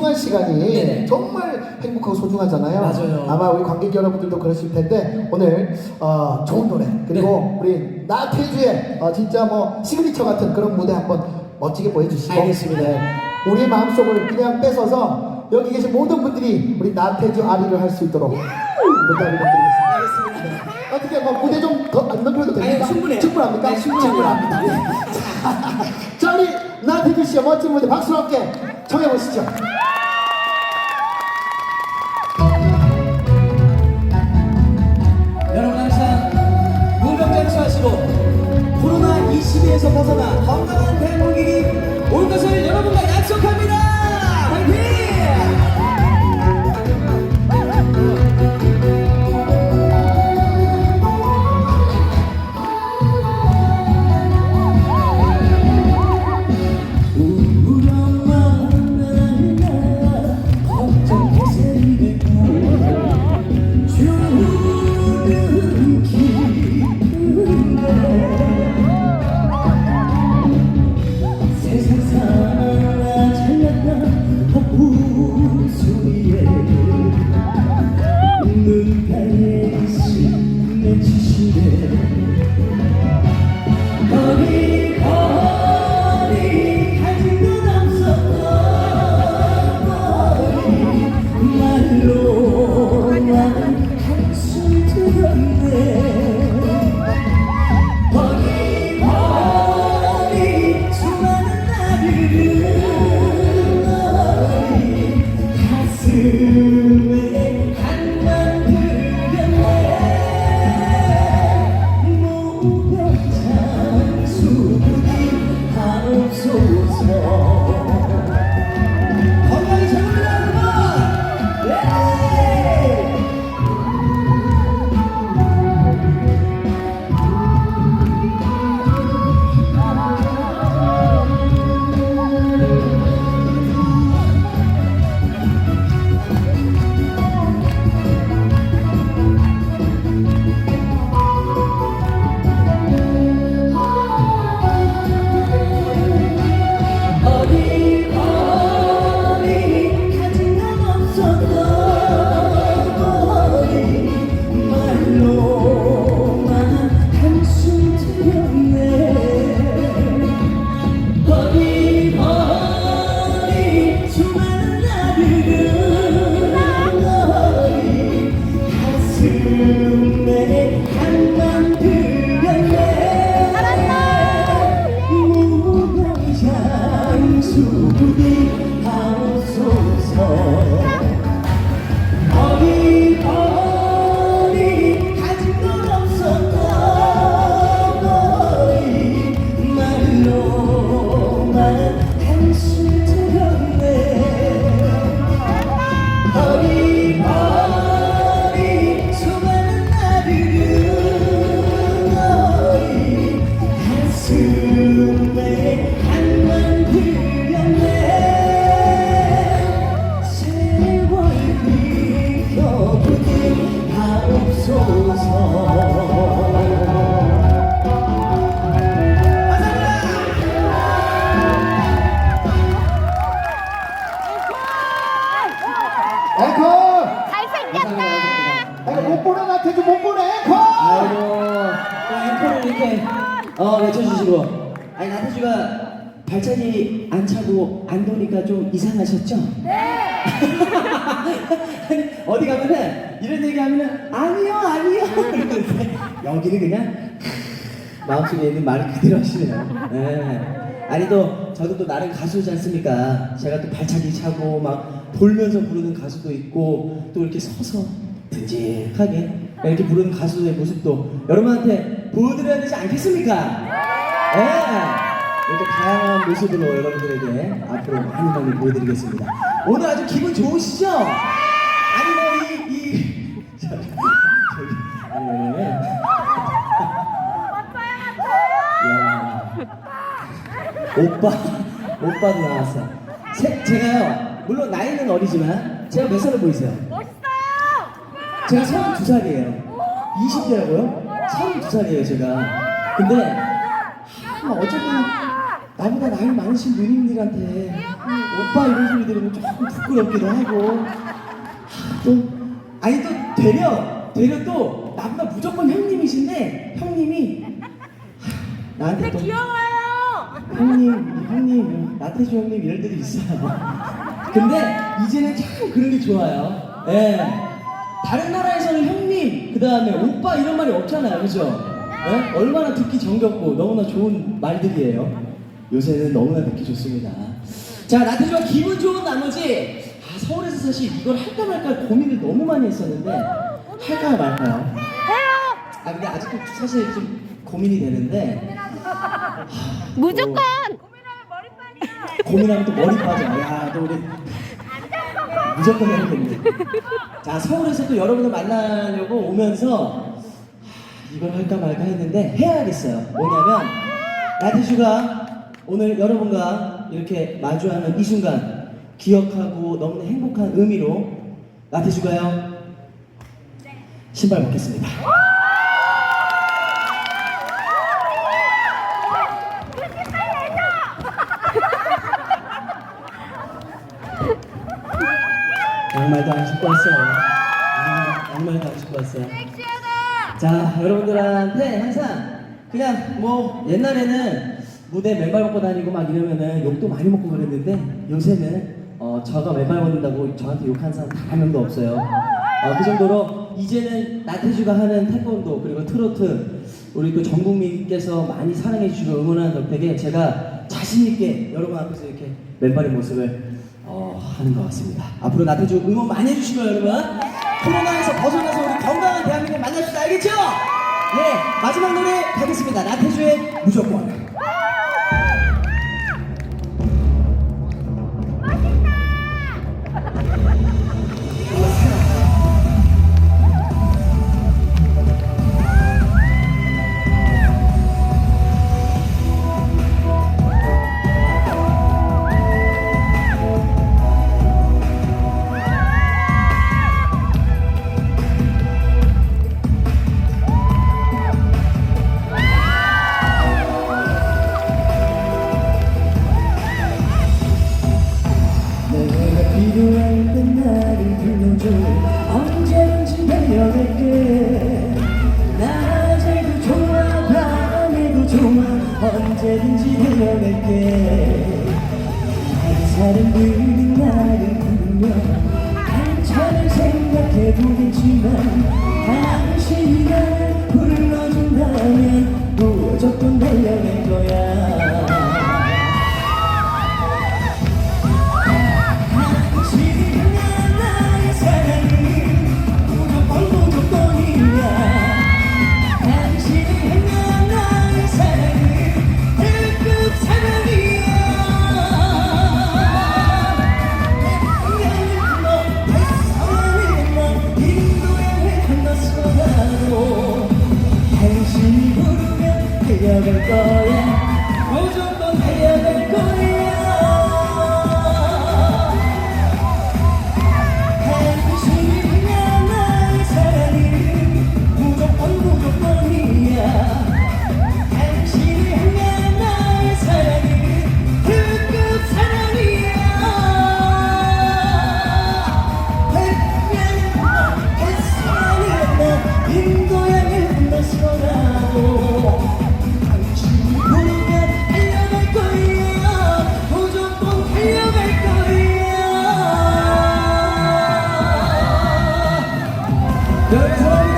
소중한 시간이 네네. 정말 행복하고 소중하잖아요. 맞아요. 아마 우리 관객 여러분들도 그러실 텐데 오늘 어, 좋은 노래 그리고 우리 나태주의 어, 진짜 뭐 시그니처 같은 그런 무대 한번 멋지게 보여주시고 알겠습니다. 네. 우리 마음속을 그냥 뺏어서 여기 계신 모든 분들이 우리 나태주 아리를 할 수 있도록 부탁을 드리겠습니다. 알겠습니다. 어떻게 뭐 무대 좀 더 안 넘겨도 됩니까? 아니, 충분해요. 충분합니까? 네, 충분해요. 충분합니다. 네. 자, 우리 나태주 씨의 멋진 무대 박수로 함께 청해 보시죠. 못 보내 나태주 못 보내 앵커! 아이고 또 앵콜을 이렇게 어 외쳐주시고 아니 나태주가 발차기 안 차고 안 도니까 좀 이상하셨죠? 네. 아니, 어디 가면은 이런 얘기 하면은 아니요 아니요 이러는데 여기는 그냥 마음속에 있는 말을 그대로 하시네요. 네. 아니 또 저도 또 나름 가수지 않습니까? 제가 또 발차기 차고 막 돌면서 부르는 가수도 있고 또 이렇게 서서 든직하게 이렇게 부르는 가수의 모습도 여러분한테 보여드려야 되지 않겠습니까? 네. 이렇게 다양한 모습으로 여러분들에게 앞으로 많이 많이 보여드리겠습니다. 오늘 아주 기분 좋으시죠? 아니 뭐 이 이 저기 아니 왜냐면 야, 오빠, 오빠도 나왔어. 제, 제가요, 물론 나이는 어리지만, 제가 몇 살로 보이세요? 제가 32살이에요. 20대라고요? 32살이에요, 제가. 근데, 아, 어쨌든, 나보다 나이 많으신 누님들한테 오빠 이런 소리 들으면 조금 부끄럽기도 하고 또 아니 또 되려 되려 또 나보다 무조건 형님이신데 형님이 나한테 또 귀여워요. 형님, 형님, 나태주 형님 이럴 때도 있어요. 근데 이제는 참 그런 게 좋아요. 예. 다른 나라에서는 형님, 그 다음에 오빠 이런 말이 없잖아요. 그죠? 예? 얼마나 듣기 정겹고 너무나 좋은 말들이에요. 요새는 너무나 듣기 좋습니다. 자, 나태주가 기분 좋은 나머지, 아, 서울에서 사실 이걸 할까 말까 고민을 너무 많이 했었는데, 할까요 말까요? 아, 근데 아직도 사실 좀 고민이 되는데, 무조건. 고민하면 또 머리 빠져. 야, 또 우리 무조건 해야겠네. 자, 서울에서 또 여러분을 만나려고 오면서 하, 이걸 할까 말까 했는데 해야겠어요. 뭐냐면 나태주가 오늘 여러분과 이렇게 마주하는 이 순간 기억하고 너무나 행복한 의미로 나태주가요 신발 벗겠습니다. 양말도 안 신고 왔어요. 아, 양말도 안 신고 왔어요. 자, 여러분들한테 항상 그냥 뭐 옛날에는 무대 맨발 벗고 다니고 막 이러면은 욕도 많이 먹고 그랬는데 요새는 어, 저가 맨발 벗는다고 저한테 욕한 사람 단 한 명도 없어요. 어, 그 정도로 이제는 나태주가 하는 태권도 그리고 트로트 우리 또 전 국민께서 많이 사랑해 주시고 응원하는 덕택에 제가 자신 있게 여러분 앞에서 이렇게 맨발의 모습을 어, 하는 것 같습니다. 앞으로 나태주 응원 많이 해주시고요, 여러분. 코로나에서 벗어나서 우리 건강한 대한민국 만납시다, 알겠죠? 네, 마지막 노래 가겠습니다. 나태주의 무조건. 갈게 다른 사람 들이 나를 부르며 한참을 생각해보겠지만 네,